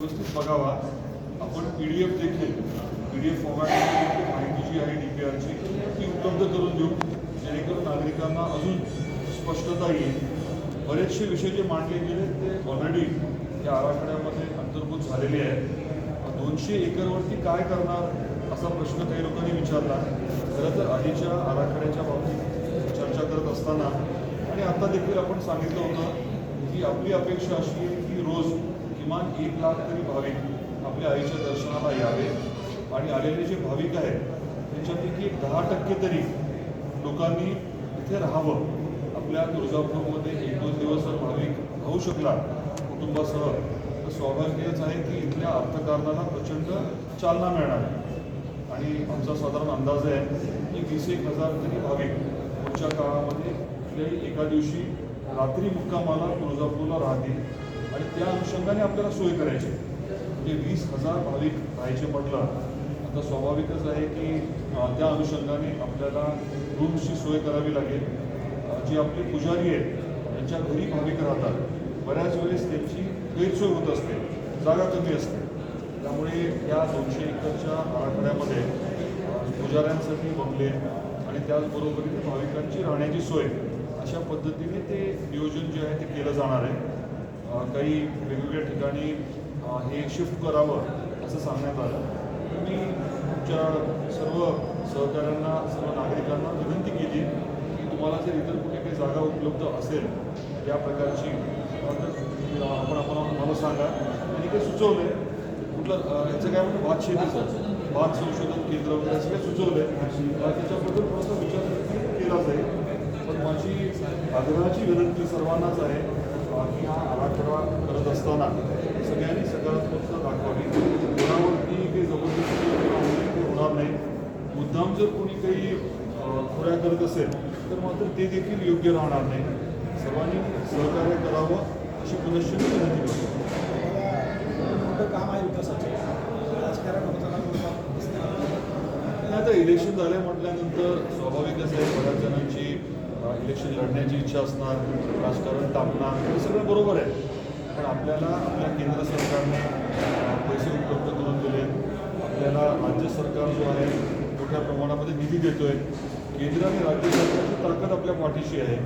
व्यवस्थित बघावा. आपण पी डी एफ देखील पी डी एफ फॉर्मॅटमध्ये माहिती जी आहे डी पी आरची ती उपलब्ध करून देऊ. जेणेकरून नागरिकांना अजून स्पष्टता येईल. बरेचसे विषय जे मांडले गेले ते ऑलरेडी या आराखड्यामध्ये अंतर्भूत झालेले आहेत. दोनशे एकरवरती काय करणार असा प्रश्न काही लोकांनी विचारला. खरं तर आधीच्या आराखड्याच्या बाबतीत चर्चा करत असताना आणि आता देखील आपण सांगितलं होतं की आपली अपेक्षा अशी आहे की रोज किमान एक लाख तरी भाविक आपल्या आईच्या दर्शनाला यावे. आणि आलेले जे भाविक आहेत त्यांच्यापैकी दहा टक्के तरी लोकांनी इथे राहावं. आपल्या तुळजापूरमध्ये एक दोन दिवस जर भाविक राहू शकला कुटुंबासह तर स्वाभाविकच आहे की इथल्या अर्थकारणाला प्रचंड चालना मिळणार आणि आमचा साधारण अंदाज आहे की वीस एक हजार तरी भाविक पुढच्या काळामध्ये कुठल्याही एका दिवशी रात्री मुक्कामाला तुळजापूरला राहतील. आणि त्या अनुषंगाने आपल्याला सोय करायची. म्हणजे वीस हजार भाविक राहायचे म्हटलं आता स्वाभाविकच आहे की त्या अनुषंगाने आपल्याला रूम्सची सोय करावी लागेल. जी आपले पुजारी आहेत त्यांच्या घरी भाविक राहतात. बऱ्याच वेळेस त्यांची गैरसोय होत असते जागा कमी असते. त्यामुळे या दोनशे एकरच्या आराखड्यामध्ये पुजाऱ्यांसाठी बंगले आणि त्याचबरोबरीने भाविकांची राहण्याची सोय अशा पद्धतीने ते नियोजन जे आहे ते केलं जाणार आहे. काही वेगवेगळ्या ठिकाणी हे शिफ्ट करावं असं सांगण्यात आलं. मी तुमच्या सर्व सहकाऱ्यांना सर्व नागरिकांना विनंती केली की तुम्हाला जर इतर कुठे काही जागा उपलब्ध असेल या प्रकारची तर आपण आपण मला सांगा. आणि काही सुचवलं. आहे कुठलं याचं काय म्हणतो भात शेतीचं. भात संशोधन केंद्र वगैरे असं काही सुचवलं. आहे त्याच्याबद्दल थोडासा विचार केला जाईल. पण माझी आग्रहाची विनंती सर्वांनाच आहे. अं, हा आराखडा करत असताना सगळ्यांनी सकारात्मकता दाखवावी. कोणावरती काही जबरदस्ती किंवा होणार नाही. मुद्दाम जर कोणी काही खोऱ्या करत असेल तर मात्र ते देखील योग्य राहणार नाही. सर्वांनी सहकार्य करावं अशी पुनश्च विनंती करतो मोठं काम आहे विकासाचं राजकारण होताना थोडंफार दिसतं. आणि आता इलेक्शन झाले म्हटल्यानंतर स्वाभाविकच आहे बऱ्याच जणांची इलेक्शन लढण्याची इच्छा असणार राजकारण टाकणार हे सगळं बरोबर आहे. पण आपल्याला आपल्या केंद्र सरकारने पैसे उपलब्ध करून दिले. आपल्याला राज्य सरकार जो आहे मोठ्या प्रमाणामध्ये निधी देतोय. केंद्र आणि राज्य सरकारची ताकद आपल्या पाठीशी आहे.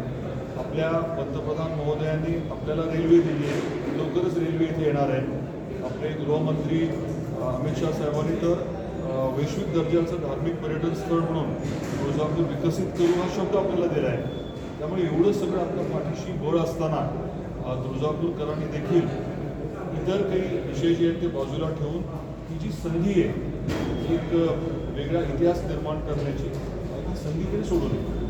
आपल्या पंतप्रधान महोदयांनी आपल्याला रेल्वे दिली आहे. लवकरच रेल्वे इथे येणार आहे. आपले गृहमंत्री अमित शाह साहेबांनी तर वैश्विक दर्जाचं धार्मिक पर्यटन स्थळ म्हणून तुळजापूर विकसित करू हा शब्द आपल्याला दिला आहे. त्यामुळे एवढं सगळं आपल्या पाठीशी बळ असताना तुळजापूरकरांनी देखील इतर काही विषय जे आहेत ते बाजूला ठेवून ही जी संधी आहे एक वेगळा इतिहास निर्माण करण्याची ही संधी तरी सोडू नये